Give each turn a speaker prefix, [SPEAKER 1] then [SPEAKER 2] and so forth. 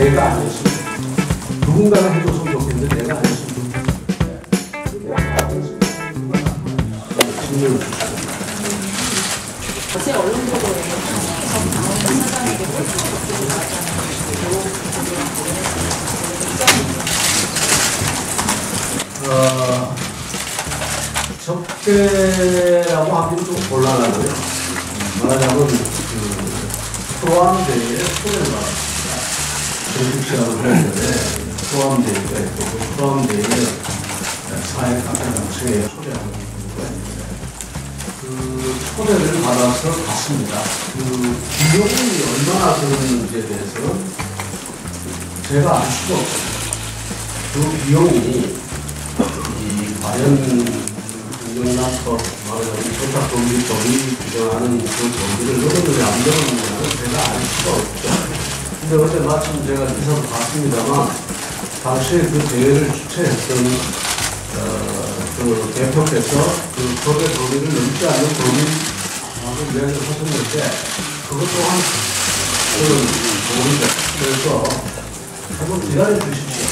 [SPEAKER 1] 내가 안 했으면. 누군가가 해줬으면 좋겠는데 내가 안 했으면 주시고.
[SPEAKER 2] 어제 언론 보도에 강원도 사장에게
[SPEAKER 1] 어, 적대라고 하기는 좀 곤란하고요. 말하자면 그 소환대에 손해를 시간을 했는데 소환대회가 있고 그 소환대회에 사회 정책에 초대하는 경우가 있는데 그 초대를 받아서 갔습니다. 그 비용이 얼마나 드는지에 대해서는 제가 알 수가 없습니다. 그 비용이 이 과연 공정납법 말하자면 소탁 범위 법이 규정하는 그 범위를 넘었느냐 안 넘었느냐는 제가 알 수가 없죠. 근데 어제 마침 제가 기사도 봤습니다만 당시에 그 대회를 주최했던 어, 그 대표께서 그 법의 범위를 넘지 않는 범위하고 이야기를 하셨는데 그것 또한 저는 모르죠. 그래서 한번 기다려 주십시오.